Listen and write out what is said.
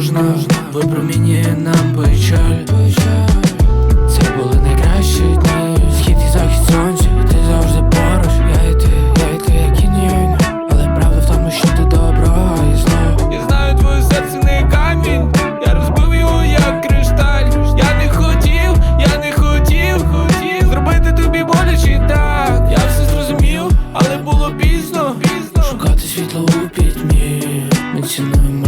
Ви про мені нам печаль. Це були найкращі дні. Схід і захід сонця, ти завжди поруч. Я і ти, я і ти, як і ні, Але правда в тому, що ти добро і зло Я знаю твою серце не камінь. Я розбив його як кришталь. Я не хотів, я не хотів, хотів Зробити тобі боляче так. Я все зрозумів, але було пізно, пізно. Шукати світло у пітьмі. Ми цінуємо